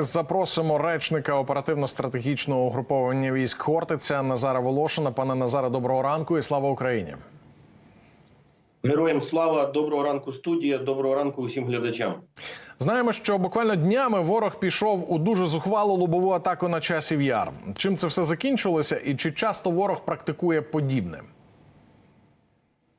Запросимо речника оперативно-стратегічного угруповання військ Хортиця Назара Волошина. Пане Назаре, доброго ранку і слава Україні. Героям слава, доброго ранку, студія, доброго ранку усім глядачам. Знаємо, що буквально днями ворог пішов у дуже зухвалу лобову атаку на часів яр. Чим це все закінчилося, і чи часто ворог практикує подібне?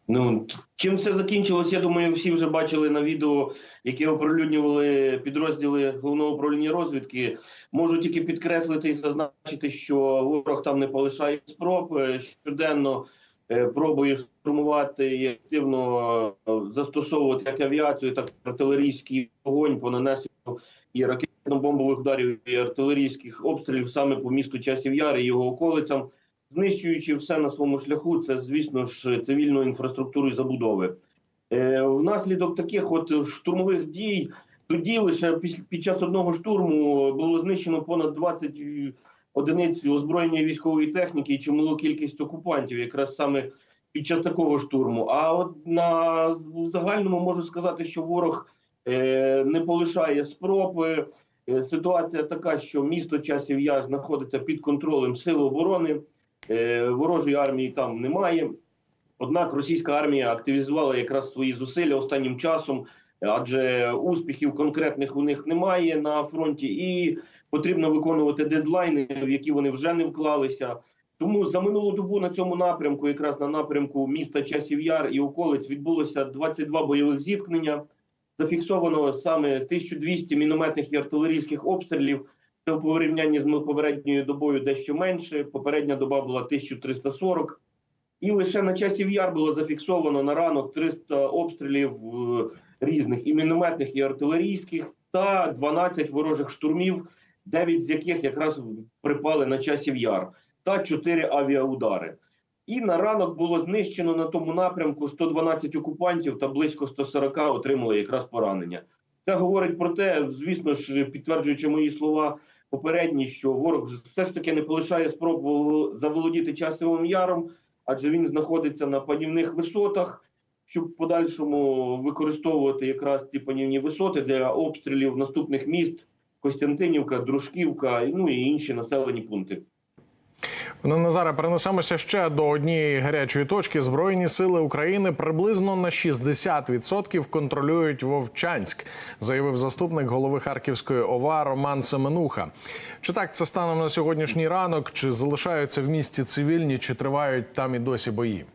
Ну чим все закінчилось, я думаю, всі вже бачили на відео, яке оприлюднювали підрозділи головного управління розвідки. Можу тільки підкреслити і зазначити, що ворог там не полишає спроб е, щоденно. е, Пробує штурмувати і активно е, застосовувати як авіацію, так і артилерійський вогонь по нанесенню і ракетно-бомбових ударів і артилерійських обстрілів саме по місту Часів Яр і його околицям, знищуючи все на своєму шляху. Це звісно ж цивільну інфраструктуру і забудови. Е, Внаслідок таких от штурмових дій тоді лише під час одного штурму було знищено понад 20 одиниць озброєння військової техніки і чималу кількість окупантів, якраз саме під час такого штурму. А от на загальному можу сказати, що ворог е, не полишає спроб. Е, Ситуація така, що місто часів яр знаходиться під контролем сил оборони. Е, ворожої армії там немає. Однак російська армія активізувала якраз свої зусилля останнім часом, адже успіхів конкретних у них немає на фронті, і потрібно виконувати дедлайни, в які вони вже не вклалися. Тому за минулу добу на цьому напрямку, якраз на напрямку міста Часів Яр і околиць, відбулося 22 бойових зіткнення. Зафіксовано саме 1200 мінометних і артилерійських обстрілів. В порівнянні з попередньою добою дещо менше. Попередня доба була 1340. І лише на часів яр було зафіксовано на ранок 300 обстрілів е, різних і мінометних, і артилерійських, та 12 ворожих штурмів, 9 з яких якраз припали на часів яр, та 4 авіаудари. І на ранок було знищено на тому напрямку 112 окупантів та близько 140 отримали якраз поранення. Це говорить про те, звісно ж, підтверджуючи мої слова попередні, що ворог все ж таки не полишає спроб заволодіти часовим яром, адже він знаходиться на панівних висотах, щоб в подальшому використовувати якраз ці панівні висоти для обстрілів наступних міст Костянтинівка, Дружківка, ну і інші населені пункти. Пане Назаре, перенесемося ще до однієї гарячої точки. Збройні сили України приблизно на 60% контролюють Вовчанськ, заявив заступник голови Харківської ОВА Роман Семенуха. Чи так це станом на сьогоднішній ранок? Чи залишаються в місті цивільні, чи тривають там і досі бої?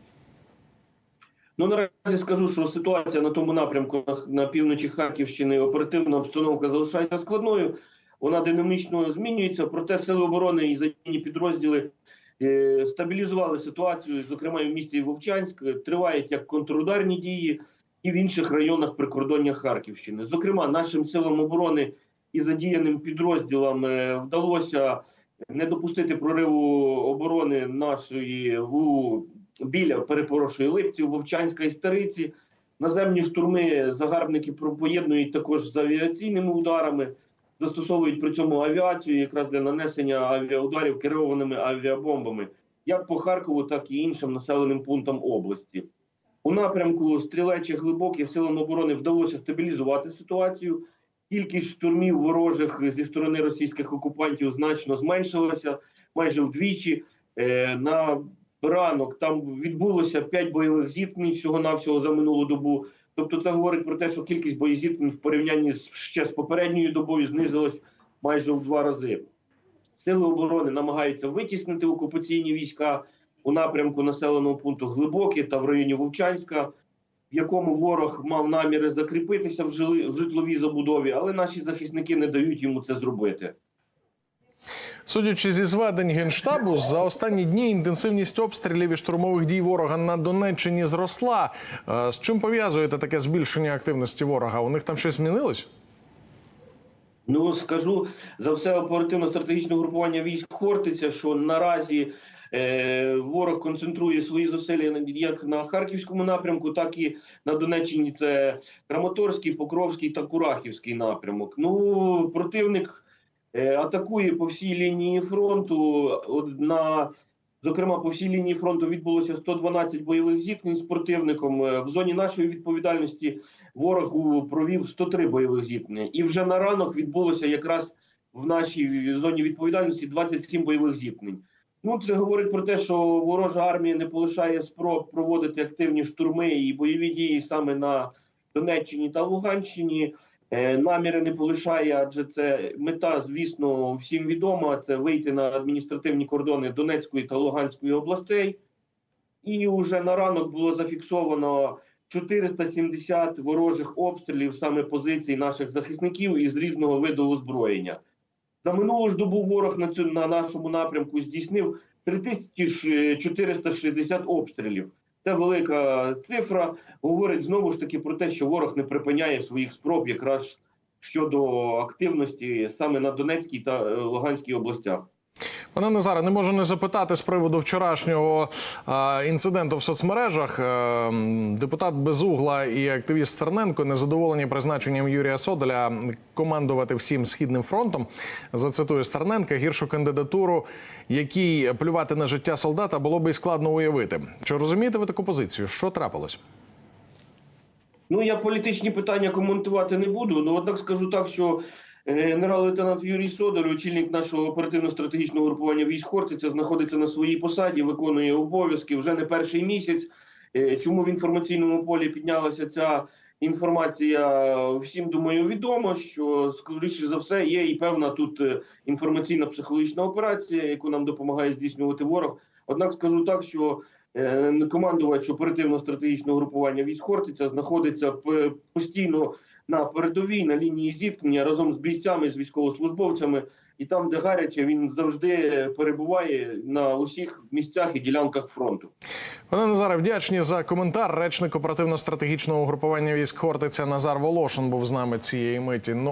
Ну наразі скажу, що ситуація на тому напрямку на, півночі Харківщини оперативна обстановка залишається складною. Вона динамічно змінюється. Проте сили оборони і задіяні підрозділи стабілізували ситуацію, зокрема і в місті Вовчанськ. Тривають як контрударні дії і в інших районах прикордоння Харківщини. Зокрема, нашим силам оборони і задіяним підрозділам е, вдалося не допустити прориву оборони нашої в біля перепрошую липців, Вовчанська і Стариці. Наземні штурми загарбники поєднують також з авіаційними ударами, застосовують при цьому авіацію якраз для нанесення авіаударів керованими авіабомбами, як по Харкову, так і іншим населеним пунктам області. У напрямку стрілечих глибоких силам оборони вдалося стабілізувати ситуацію. Кількість штурмів ворожих зі сторони російських окупантів значно зменшилася майже вдвічі. Е, На ранок там відбулося 5 бойових зіткнень всього навсього за минулу добу. Тобто, це говорить про те, що кількість боєзіткнень в порівнянні з ще з попередньою добою знизилась майже в два рази. Сили оборони намагаються витіснити окупаційні війська у напрямку населеного пункту Глибоке та в районі Вовчанська, в якому ворог мав наміри закріпитися в житловій забудові, але наші захисники не дають йому це зробити. Судячи зі зведень генштабу, за останні дні інтенсивність обстрілів і штурмових дій ворога на Донеччині зросла. Е, З чим пов'язуєте таке збільшення активності ворога? У них там щось змінилось? Ну скажу за все оперативно-стратегічне групування військ Хортиця, що наразі е, ворог концентрує свої зусилля як на харківському напрямку, так і на Донеччині. Це Краматорський, Покровський та Курахівський напрямок. Ну противник атакує по всій лінії фронту. От на Зокрема, по всій лінії фронту відбулося 112 бойових зіткнень з противником. Е, В зоні нашої відповідальності ворог провів 103 бойових зіткнення. І вже на ранок відбулося якраз в нашій зоні відповідальності 27 бойових зіткнень. Ну, це говорить про те, що ворожа армія не полишає спроб проводити активні штурми і бойові дії саме на Донеччині та Луганщині. Е, Наміри не полишає, адже це мета, звісно, всім відома. Це вийти на адміністративні кордони Донецької та Луганської областей. І вже на ранок було зафіксовано 470 ворожих обстрілів саме позицій наших захисників із різного виду озброєння. За минулу ж добу ворог на цю на нашому напрямку здійснив 3460 обстрілів. Це велика цифра. Говорить знову ж таки про те, що ворог не припиняє своїх спроб якраз щодо активності саме на Донецькій та е, Луганській областях. Пане Назаре, не можу не запитати з приводу вчорашнього а, інциденту в соцмережах. Е, депутат Безугла і активіст Стерненко незадоволені призначенням Юрія Содоля командувати всім східним фронтом. Зацитую Стерненка гіршу кандидатуру, якій плювати на життя солдата було би й складно уявити. Чи розумієте ви таку позицію? Що трапилось? Ну, я політичні питання коментувати не буду. Ну, однак скажу так, що генерал-лейтенант Юрій Содор, очільник нашого оперативно-стратегічного групування військ Хортиця, знаходиться на своїй посаді, виконує обов'язки вже не перший місяць. Е, Чому в інформаційному полі піднялася ця інформація? Всім думаю, відомо, що скоріше за все є і певна тут е, інформаційна психологічна операція, яку нам допомагає здійснювати ворог. Однак скажу так, що Е, командувач оперативно-стратегічного групування військ Хортиця знаходиться постійно на передовій на лінії зіткнення разом з бійцями, з військовослужбовцями, і там, де гаряче, він завжди перебуває на усіх місцях і ділянках фронту. Пане Назаре, вдячні за коментар. Речник оперативно-стратегічного групування військ Хортиця Назар Волошин був з нами цієї миті. Ну